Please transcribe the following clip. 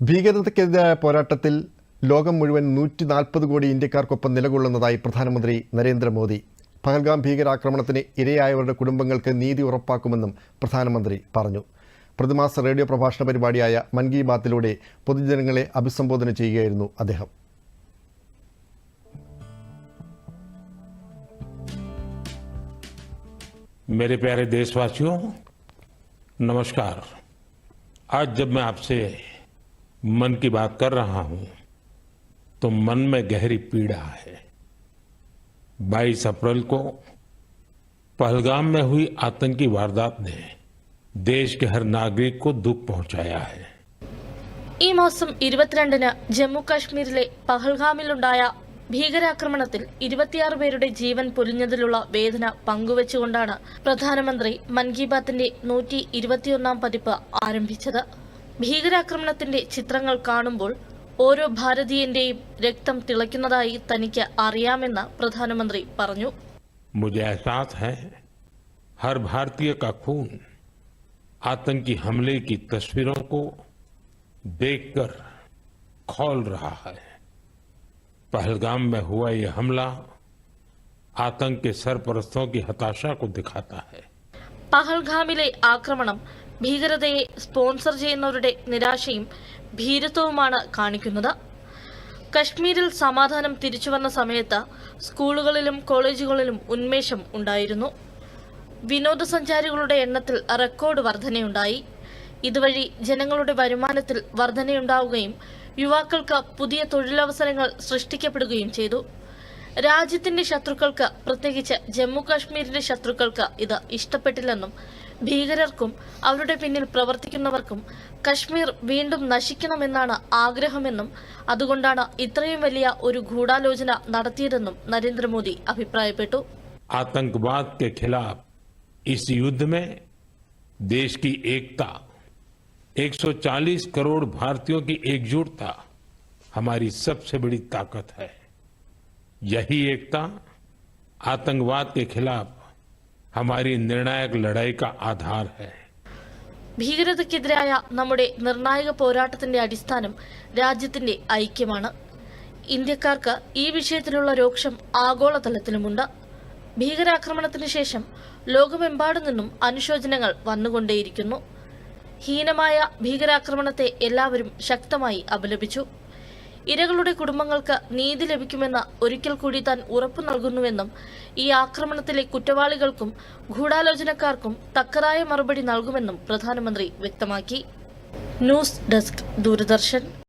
ഭീകരതയ്ക്കെതിരായ പോരാട്ടത്തിൽ ലോകം മുഴുവൻ നൂറ്റി നാൽപ്പത് കോടി ഇന്ത്യക്കാർക്കൊപ്പം നിലകൊള്ളുന്നതായി പ്രധാനമന്ത്രി നരേന്ദ്രമോദി പഹൽഗാം ഭീകരാക്രമണത്തിന് ഇരയായവരുടെ കുടുംബങ്ങൾക്ക് നീതി ഉറപ്പാക്കുമെന്നും പ്രധാനമന്ത്രി പറഞ്ഞു പ്രതിമാസ റേഡിയോ പ്രഭാഷണ പരിപാടിയായ മൻ കി ബാത്തിലൂടെ പൊതുജനങ്ങളെ അഭിസംബോധന ചെയ്യുകയായിരുന്നു അദ്ദേഹം मेरे प्यारे देशवासियों नमस्कार आज जब मैं आपसे मन की बात कर रहा हूं तो मन में गहरी पीड़ा है 22 अप्रैल को पहलगाम में हुई आतंकी वारदात ने देश के हर नागरिक को दुख पहुंचाया है ഈ മാസം ഇരുപത്തിരണ്ടിന് ജമ്മു കാശ്മീരിലെ പഹൽഗാമിലുണ്ടായ ഭീകരാക്രമണത്തിൽ ഇരുപത്തിയാറ് പേരുടെ ജീവൻ പൊലിഞ്ഞതിലുള്ള വേദന പങ്കുവച്ചുകൊണ്ടാണ് പ്രധാനമന്ത്രി മൻ കി ബാത്തിന്റെ നൂറ്റി ഇരുപത്തിയൊന്നാം പതിപ്പ് ആരംഭിച്ചത് ഭീകരാക്രമണത്തിന്റെ ചിത്രങ്ങൾ കാണുമ്പോൾ ഓരോ ഭാരതീയന്റെയും രക്തം തിളയ്ക്കുന്നതായി തനിക്ക് അറിയാമെന്ന് പ്രധാനമന്ത്രി പറഞ്ഞു मुझे एहसास है हर भारतीय का खून आतंकी हमले की तस्वीरों को देखकर खौल रहा है पहलगाम में हुआ यह हमला आतंक के सरपरस्तों की हताशा को दिखाता है പഹൽഗാമിലെ ആക്രമണം ഭീകരതയെ സ്പോൺസർ ചെയ്യുന്നവരുടെ നിരാശയും ഭീരത്വവുമാണ് കാണിക്കുന്നത്. കശ്മീരിൽ സമാധാനം തിരിച്ചുവന്ന സമയത്ത് സ്കൂളുകളിലും കോളേജുകളിലും ഉന്മേഷം ഉണ്ടായിരുന്നു. വിനോദസഞ്ചാരികളുടെ എണ്ണത്തിൽ റെക്കോർഡ് വർധനയുണ്ടായി. ഇതുവഴി ജനങ്ങളുടെ വരുമാനത്തിൽ വർധനയുണ്ടാവുകയും യുവാക്കൾക്ക് പുതിയ തൊഴിലവസരങ്ങൾ സൃഷ്ടിക്കപ്പെടുകയും ചെയ്തു. രാജ്യത്തിന്റെ ശത്രുക്കൾക്ക് പ്രത്യേകിച്ച് ജമ്മു കാശ്മീരിന്റെ ശത്രുക്കൾക്ക് ഇത് ഇഷ്ടപ്പെട്ടില്ലെന്നും ഭീകരർക്കും അവരുടെ പിന്നിൽ പ്രവർത്തിക്കുന്നവർക്കും കശ്മീർ വീണ്ടും നശിക്കണമെന്നാണ് ആഗ്രഹമെന്നും അതുകൊണ്ടാണ് ഇത്രയും വലിയ ഒരു ഗൂഢാലോചന നടത്തിയതെന്നും നരേന്ദ്രമോദി അഭിപ്രായപ്പെട്ടു आतंकवाद के खिलाफ इस युद्ध में देश की एकता 140 करोड़ भारतीयों की एकजुटता हमारी सबसे बड़ी ताकत है यही एकता आतंकवाद के खिलाफ हमारी निर्णायक लड़ाई का आधार है ഭീകരതയ്ക്കെതിരായ നമ്മുടെ നിർണായക പോരാട്ടത്തിന്റെ അടിസ്ഥാനം രാജ്യത്തിന്റെ ഐക്യമാണ് ഇന്ത്യക്കാർക്ക് ഈ വിഷയത്തിലുള്ള രോക്ഷം ആഗോളതലത്തിലുമുണ്ട് ഭീകരാക്രമണത്തിന് ശേഷം ലോകമെമ്പാടു നിന്നും അനുശോചനങ്ങൾ വന്നുകൊണ്ടേയിരിക്കുന്നു ഹീനമായ ഭീകരാക്രമണത്തെ എല്ലാവരും ശക്തമായി അപലപിച്ചു ഇരകളുടെ കുടുംബങ്ങൾക്ക് നീതി ലഭിക്കുമെന്ന് ഒരിക്കൽ കൂടി താൻ ഉറപ്പു നൽകുന്നുവെന്നും ഈ ആക്രമണത്തിലെ കുറ്റവാളികൾക്കും ഗൂഢാലോചനക്കാർക്കും തക്കതായ മറുപടി നൽകുമെന്നും പ്രധാനമന്ത്രി വ്യക്തമാക്കി. News desk Doordarshan.